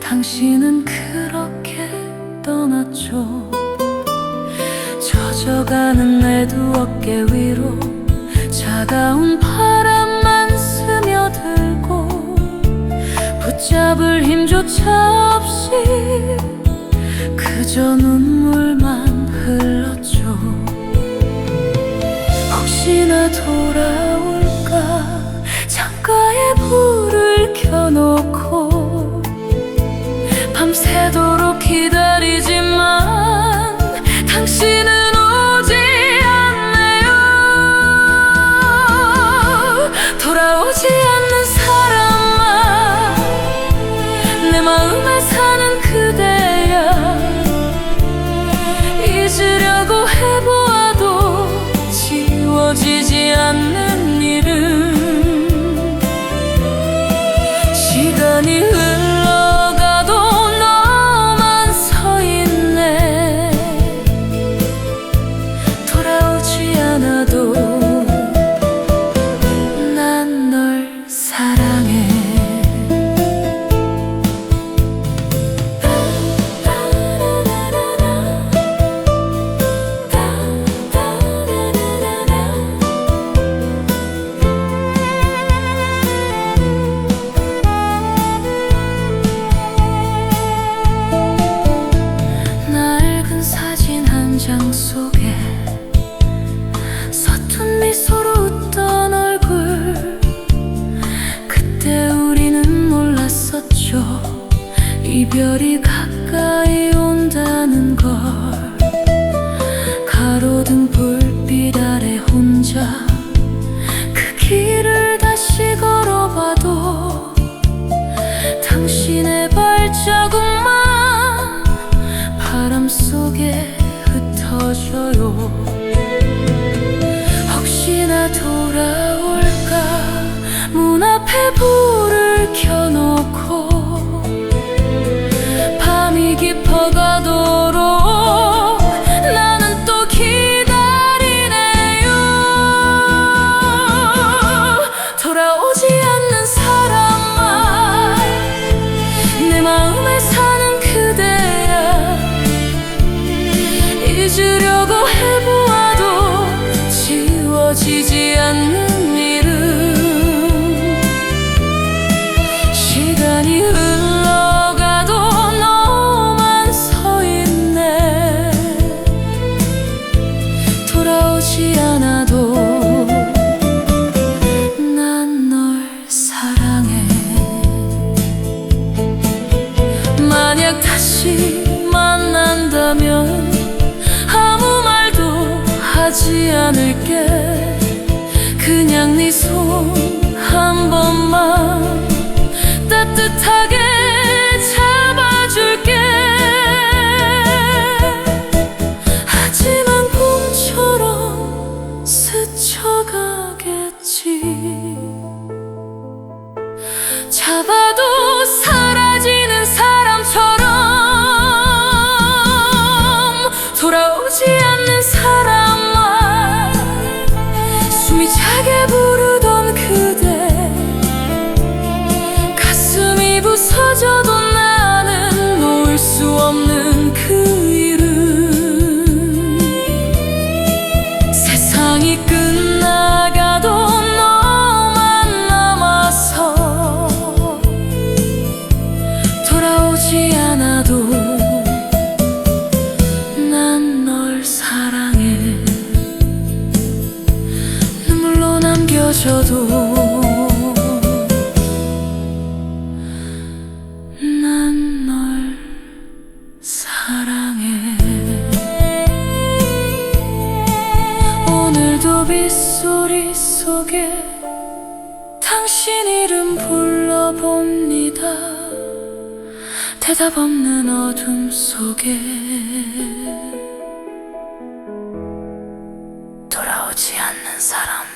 당신은 그렇게 떠났죠. 젖어가는 내두 어깨 위로 차가운 바람만 스며들고 붙잡을 힘조차 없이 그저 눈물 당신은 오지 않네요? 돌아오지 않는 사람아 내 마음에 사는 그대야. 잊으려고 해보아도 지워지지 않는 일은 시간이 歌。 않을게. 그냥 네 손 한 번만 따뜻하게 잡아줄게. 하지만 봄처럼 스쳐가겠지. 잡아도 사라지는 사람처럼 돌아오지 않는 사람 남겨져도 난 널 사랑해. 오늘도 빗소리 속에 당신 이름 불러봅니다. 대답 없는 어둠 속에 돌아오지 않는 사람